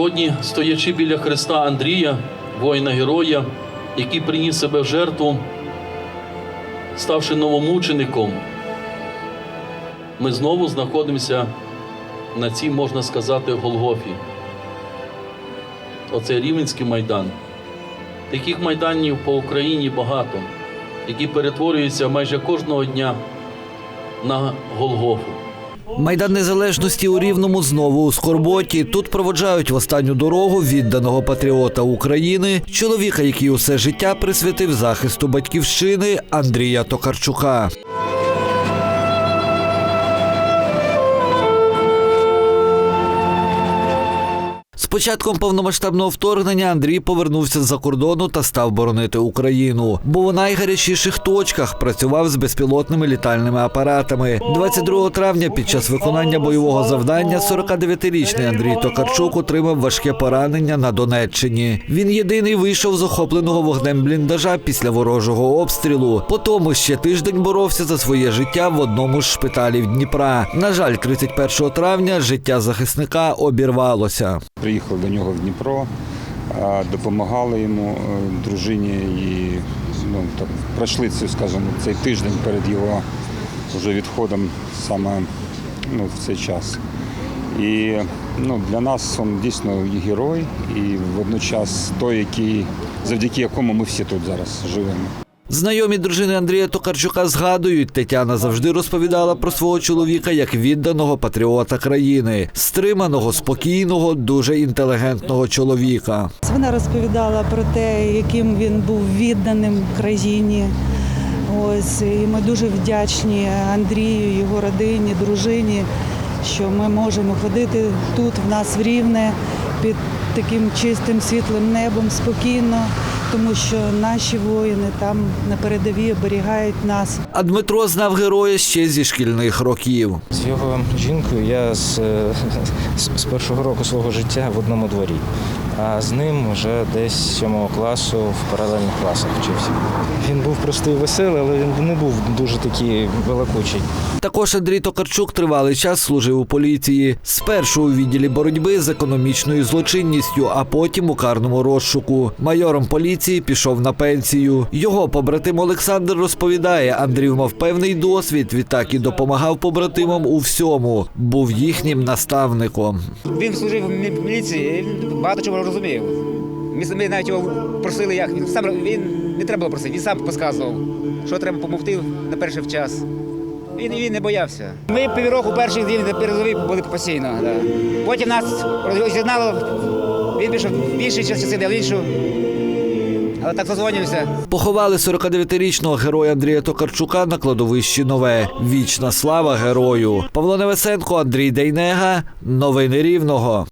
Сьогодні, стоячи біля Христа Андрія, воїна-героя, який приніс себе в жертву, ставши новомучеником, ми знову знаходимося на цій, можна сказати, Голгофі. Оце Рівненський майдан. Таких майданів по Україні багато, які перетворюються майже кожного дня на Голгофу. Майдан Незалежності у Рівному знову у Скорботі. Тут проводжають в останню дорогу відданого патріота України, чоловіка, який усе життя присвятив захисту батьківщини Андрія Токарчука. Початком повномасштабного вторгнення Андрій повернувся з-за кордону та став боронити Україну. Був у найгарячіших точках, працював з безпілотними літальними апаратами. 22 травня під час виконання бойового завдання 49-річний Андрій Токарчук отримав важке поранення на Донеччині. Він єдиний вийшов з охопленого вогнем бліндажа після ворожого обстрілу. Потому ще тиждень боровся за своє життя в одному з шпиталів Дніпра. На жаль, 31 травня життя захисника обірвалося. Приїхав до нього в Дніпро, допомагали йому е, дружині і ну, так, пройшли цю, скажімо, цей тиждень перед його вже відходом саме ну, в цей час. І ну, для нас він дійсно герой, і водночас той, який, завдяки якому ми всі тут зараз живемо. Знайомі дружини Андрія Токарчука згадують, Тетяна завжди розповідала про свого чоловіка як відданого патріота країни, стриманого, спокійного, дуже інтелігентного чоловіка. Вона розповідала про те, яким він був відданим країні. Ось і ми дуже вдячні Андрію, його родині, дружині, що ми можемо ходити тут, в нас в Рівне, під таким чистим світлим небом, спокійно, тому що наші воїни там на передовій оберігають нас. А Дмитро знав героя ще зі шкільних років. З його жінкою я з, е, з, з першого року свого життя в одному дворі, а з ним вже десь з сьомого класу в паралельних класах вчився. Він був простий веселий, але він не був дуже такий великучий. Також Андрій Токарчук тривалий час служив у поліції. Спершу у відділі боротьби з економічною злочинністю, а потім у карному розшуку. Майором поліції пішов на пенсію. Його побратим Олександр розповідає, Андрій мав певний досвід, відтак і допомагав побратимам у всьому. Був їхнім наставником. Він служив в мі- міліції, він багато чого розумів. Ми навіть його просили, як він сам він не треба було просити, він сам підказував, що треба допомогти на перший час. Він, він не боявся. Ми півроку перших днів на були постійно. Да. Потім нас розігнало, він пішов в іншій частині, а в іншу. Але так зазвонився. Поховали 49-річного героя Андрія Токарчука на кладовищі Нове. Вічна слава герою. Павло Невесенко, Андрій Дейнега. Новини Рівного.